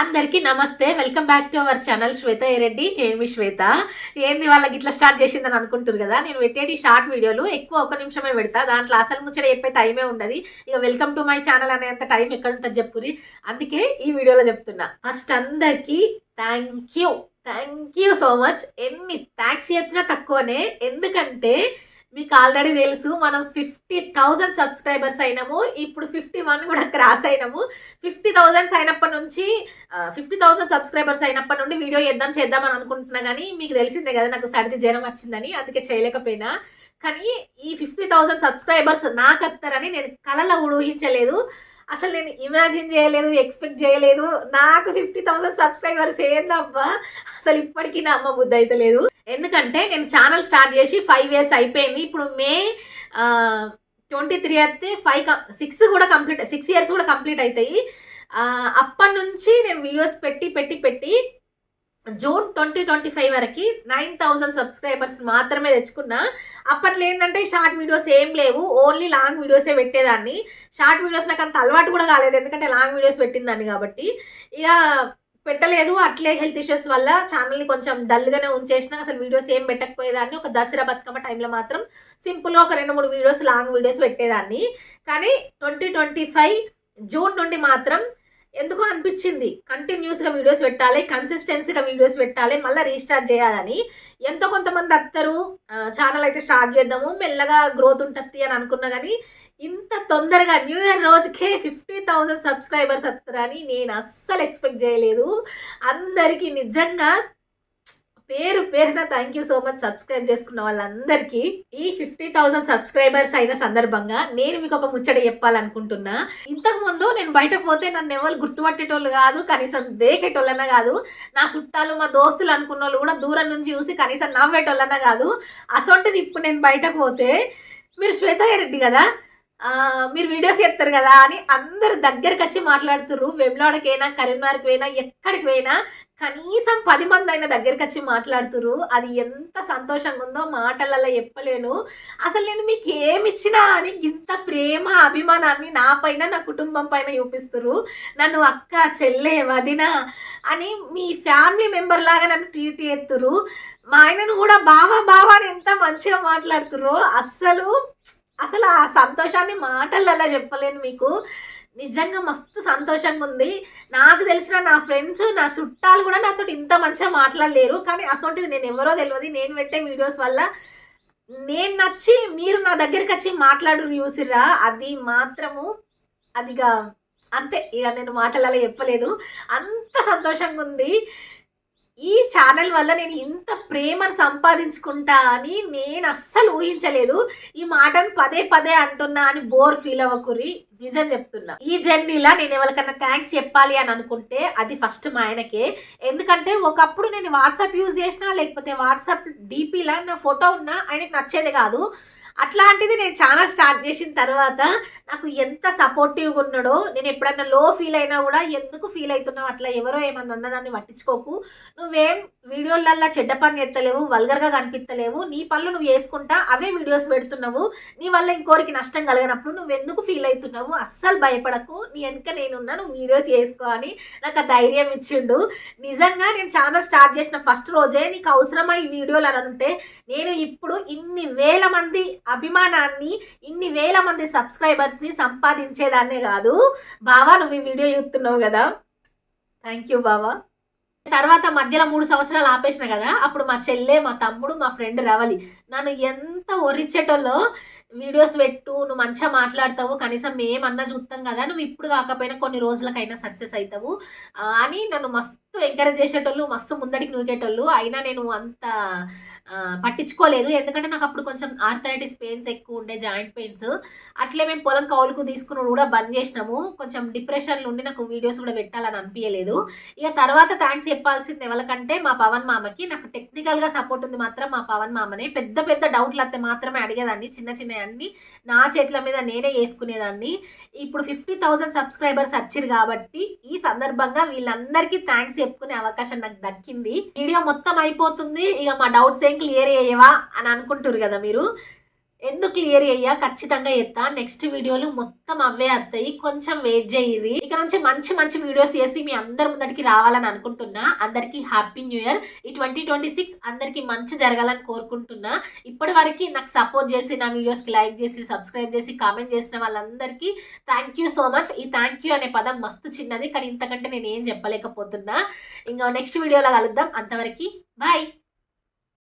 అందరికీ నమస్తే. Welcome back to our channel Shweta Reddy నేను శ్వేత. ఏంది వాళ్ళకి ఇట్లా స్టార్ట్ చేసిందని అనుకుంటారు కదా? నేను పెట్టేటి షార్ట్ వీడియోలు ఎక్కువ ఒక నిమిషమే పెడతా. దాంట్లో అసలు ముచ్చట చెప్పే టైమే ఉండదు. ఇక వెల్కమ్ టు మై ఛానల్ అనేంత టైం ఎక్కడ ఉంటుంది చెప్పురి అందుకే ఈ వీడియోలో చెప్తున్నా. ఫస్ట్ అందరికీ thank you thank you so much ఎన్ని థ్యాంక్స్ చెప్పినా తక్కువనే. ఎందుకంటే మీకు ఆల్రెడీ తెలుసు మనం ఫిఫ్టీ థౌజండ్ సబ్స్క్రైబర్స్ అయినాము. ఇప్పుడు ఫిఫ్టీ వన్ కూడా క్రాస్ అయినాము. ఫిఫ్టీ థౌజండ్స్ అయినప్పటి నుంచి ఫిఫ్టీ థౌజండ్ సబ్స్క్రైబర్స్ అయినప్పటి నుండి వీడియో చేద్దాం చేద్దాం అని అనుకుంటున్నా కానీ మీకు తెలిసిందే కదా నాకు సర్ది జ్వరం వచ్చిందని అందుకే చేయలేకపోయినా. కానీ ఈ ఫిఫ్టీ థౌసండ్ సబ్స్క్రైబర్స్ నాకు వస్తారని నేను కలలో ఊహించలేదు. అసలు నేను ఇమాజిన్ చేయలేదు ఎక్స్పెక్ట్ చేయలేదు. నాకు ఫిఫ్టీ థౌసండ్ సబ్స్క్రైబర్స్ ఏందబ్బా? అసలు ఇప్పటికీ నా అమ్మ బుద్ధి అయితే లేదు ఎందుకంటే నేను ఛానల్ స్టార్ట్ చేసి ఫైవ్ ఇయర్స్ అయిపోయింది. ఇప్పుడు మే ట్వంటీ త్రీ అయితే ఫైవ్ సిక్స్ కూడా కంప్లీట్ సిక్స్ ఇయర్స్ కూడా కంప్లీట్ అవుతాయి అప్పటి నుంచి నేను వీడియోస్ పెట్టి పెట్టి పెట్టి జూన్ ట్వంటీ ట్వంటీ ఫైవ్ వరకు నైన్ థౌజండ్ సబ్స్క్రైబర్స్ మాత్రమే తెచ్చుకున్నా. అప్పట్లో ఏంటంటే షార్ట్ వీడియోస్ ఏం లేవు. ఓన్లీ లాంగ్ వీడియోసే పెట్టేదాన్ని. షార్ట్ వీడియోస్ నాకు అంత అలవాటు కూడా కాలేదు. ఎందుకంటే లాంగ్ వీడియోస్ పెట్టిందాన్ని కాబట్టి. ఇక పెట్టలేదు. అట్లే హెల్త్ ఇష్యూస్ వల్ల ఛానల్ని కొంచెం డల్గానే ఉంచేసిన అసలు వీడియోస్ ఏం పెట్టకపోయేదాన్ని. ఒక దసరా బతుకమ్మ టైంలో మాత్రం సింపుల్గా ఒక రెండు మూడు వీడియోస్ లాంగ్ వీడియోస్ పెట్టేదాన్ని. కానీ ట్వంటీ ట్వంటీ ఫైవ్ జూన్ నుండి మాత్రం ఎందుకో అనిపించింది. కంటిన్యూస్గా వీడియోస్ పెట్టాలి కన్సిస్టెన్సీగా వీడియోస్ పెట్టాలి మళ్ళీ రీస్టార్ట్ చేయాలని. ఎంతో కొంతమంది వస్తారు ఛానల్ అయితే స్టార్ట్ చేద్దాము మెల్లగా గ్రోత్ ఉంటుంది అని అనుకున్నా కానీ ఇంత తొందరగా న్యూ ఇయర్ రోజుకే ఫిఫ్టీ థౌజండ్ సబ్స్క్రైబర్స్ వస్తారని నేను అస్సలు ఎక్స్పెక్ట్ చేయలేదు. అందరికీ నిజంగా పేరు పేరున thank you so much subscribe చేసుకున్న వాళ్ళందరికీ ఈ ఫిఫ్టీ థౌసండ్ సబ్స్క్రైబర్స్ అయిన సందర్భంగా నేను మీకు ఒక ముచ్చట చెప్పాలనుకుంటున్నా. ఇంతకు ముందు నేను బయటకు పోతే నన్ను ఎవరు గుర్తుపట్టేటోళ్ళు కాదు కనీసం దేకేటోళ్ళన్నా కాదు నా చుట్టాలు మా దోస్తులు అనుకున్న వాళ్ళు కూడా దూరం నుంచి చూసి కనీసం నవ్వేటోళ్ళన్నా కాదు. అసొంటిది ఇప్పుడు నేను బయటకు పోతే మీరు శ్వేత రెడ్డి కదా? మీరు వీడియోస్ చేస్తారు కదా అని అందరు దగ్గరికి వచ్చి మాట్లాడుతుర్రు. వెమ్లాడకైనా కరీంనగర్కి పోయినా ఎక్కడికి పోయినా కనీసం పది మంది అయినా దగ్గరికి వచ్చి మాట్లాడుతుర్రు. అది ఎంత సంతోషంగా ఉందో మాటలలో చెప్పలేను. అసలు నేను మీకు ఏమిచ్చినా అని ఇంత ప్రేమ అభిమానాన్ని నా పైన నా కుటుంబం పైన చూపిస్తుర్రు. నన్ను అక్క చెల్లె వదిన అని మీ ఫ్యామిలీ మెంబర్ లాగా నన్ను ట్రీట్ చేస్తుర్రు. మా ఆయనను కూడా బావా బావా అని ఎంత మంచిగా మాట్లాడుతుర్రో. అస్సలు అసలు ఆ సంతోషాన్ని మాటలలో చెప్పలేను మీకు. నిజంగా మస్తు సంతోషంగా ఉంది. నాకు తెలిసిన నా ఫ్రెండ్స్ నా చుట్టాలు కూడా నాతో ఇంత మంచిగా మాట్లాడలేరు. కానీ అసలు నేను ఎవరో తెలియదు నేను పెట్టే వీడియోస్ వల్ల నేను నచ్చి మీరు నా దగ్గరికి వచ్చి మాట్లాడు చూసిర్రా? అది మాత్రము అదిగా అంతే. ఇక నేను మాటలలో చెప్పలేదు. అంత సంతోషంగా ఉంది. ఈ ఛానల్ వల్ల నేను ఇంత ప్రేమను సంపాదించుకుంటా అని నేను అస్సలు ఊహించలేదు. ఈ మాటను పదే పదే అంటున్నా అని బోర్ ఫీల్ అవ్వకురి నిజం చెప్తున్నా. ఈ జర్నీలో నేను ఎవరికన్నా థ్యాంక్స్ చెప్పాలి అని అనుకుంటే అది ఫస్ట్ మా ఆయనకే. ఎందుకంటే ఒకప్పుడు నేను వాట్సాప్ యూజ్ చేసినా లేకపోతే వాట్సాప్ డీపీలా నా ఫోటో ఉన్నా ఆయనకు నచ్చేది కాదు. అట్లాంటిది నేను చాలా స్టార్ట్ చేసిన తర్వాత నాకు ఎంత సపోర్టివ్గా ఉన్నాడో నేను ఎప్పుడన్నా లో ఫీల్ అయినా కూడా ఎందుకు ఫీల్ అవుతున్నావు? అట్లా ఎవరో ఏమన్నా అన్నదాన్ని పట్టించుకోకు. నువ్వేం వీడియోలల్లా చెడ్డ పని ఎత్తలేవు వల్గర్గా కనిపిస్తలేవు నీ పనులు నువ్వు చేసుకుంటా అవే వీడియోస్ పెడుతున్నావు. నీ వల్ల ఇంకోరికి నష్టం కలిగినప్పుడు నువ్వు ఎందుకు ఫీల్ అవుతున్నావు? అస్సలు భయపడకు. నీ వెనుక నేనున్నా నువ్వు వీడియోస్ చేసుకో అని నాకు ఆ ధైర్యం ఇచ్చిండు. నిజంగా నేను చాలా స్టార్ట్ చేసిన ఫస్ట్ రోజే నీకు అవసరమా ఈ వీడియోలు అని అంటే నేను ఇప్పుడు ఇన్ని వేల మంది అభిమానాన్ని ఇన్ని వేల మంది సబ్స్క్రైబర్స్ని సంపాదించేదాన్నే కాదు. బావా నువ్వు ఈ వీడియో చూస్తున్నావు కదా. థ్యాంక్ యూ బావా. తర్వాత మధ్యలో మూడు సంవత్సరాలు ఆపేసిన కదా. అప్పుడు మా చెల్లె మా తమ్ముడు మా ఫ్రెండ్ రవలి నన్ను ఎంత ఒరిచేటోళ్ళో వీడియోస్ పెట్టు నువ్వు మంచిగా మాట్లాడతావు కనీసం మేమన్నా చూస్తాం కదా నువ్వు ఇప్పుడు కాకపోయినా కొన్ని రోజులకైనా సక్సెస్ అవుతావు అని నన్ను మస్తు ఎంకరేజ్ చేసేటోళ్ళు మస్తు ముందడికి నూకేటోళ్ళు. అయినా నేను అంత పట్టించుకోలేదు. ఎందుకంటే నాకు అప్పుడు కొంచెం ఆర్థరైటిస్ పెయిన్స్ ఎక్కువ ఉండే జాయింట్ పెయిన్స్ అట్లే మేము పొలం కౌలుకు తీసుకుని కూడా బంద్ చేసినాము. కొంచెం డిప్రెషన్లో ఉండి నాకు వీడియోస్ కూడా పెట్టాలని అనిపించలేదు ఇక తర్వాత థ్యాంక్స్ చెప్పాల్సింది ఎవరికంటే మా పవన్ మామకి. నాకు టెక్నికల్గా సపోర్ట్ ఉంది మాత్రం మా పవన్ మామనే. పెద్ద పెద్ద డౌట్లు వస్తే మాత్రమే అడిగేదాన్ని. చిన్న చిన్న అన్ని నా చేతుల మీద నేనే వేసుకునేదాన్ని. ఇప్పుడు ఫిఫ్టీ థౌసండ్ సబ్స్క్రైబర్స్ వచ్చిరు కాబట్టి ఈ సందర్భంగా వీళ్ళందరికీ థ్యాంక్స్ చెప్పుకునే అవకాశం నాకు దక్కింది. వీడియో మొత్తం అయిపోతుంది. ఇక మా డౌట్స్ ఏం క్లియర్ అయ్యేవా అని అనుకుంటారు కదా మీరు. ఎందుకు క్లియర్ అయ్యా? ఖచ్చితంగా ఎత్తా నెక్స్ట్ వీడియోలు మొత్తం అవే వస్తాయి కొంచెం వెయిట్ చేయిరి ఇక నుంచి మంచి మంచి వీడియోస్ చేసి మీ అందరి ముందరికి రావాలని అనుకుంటున్నా. అందరికి హ్యాపీ న్యూ ఇయర్ ఈ ట్వంటీ ట్వంటీ సిక్స్ అందరికి మంచి జరగాలని కోరుకుంటున్నా. ఇప్పటి వరకు నాకు సపోర్ట్ చేసి నా వీడియోస్కి లైక్ చేసి సబ్స్క్రైబ్ చేసి కామెంట్ చేసిన వాళ్ళందరికీ థ్యాంక్ యూ సో మచ్ ఈ థ్యాంక్ యూ అనే పదం మస్తు చిన్నది కానీ ఇంతకంటే నేను ఏం చెప్పలేకపోతున్నా. ఇంకా నెక్స్ట్ వీడియోలో కలుద్దాం. అంతవరకు బాయ్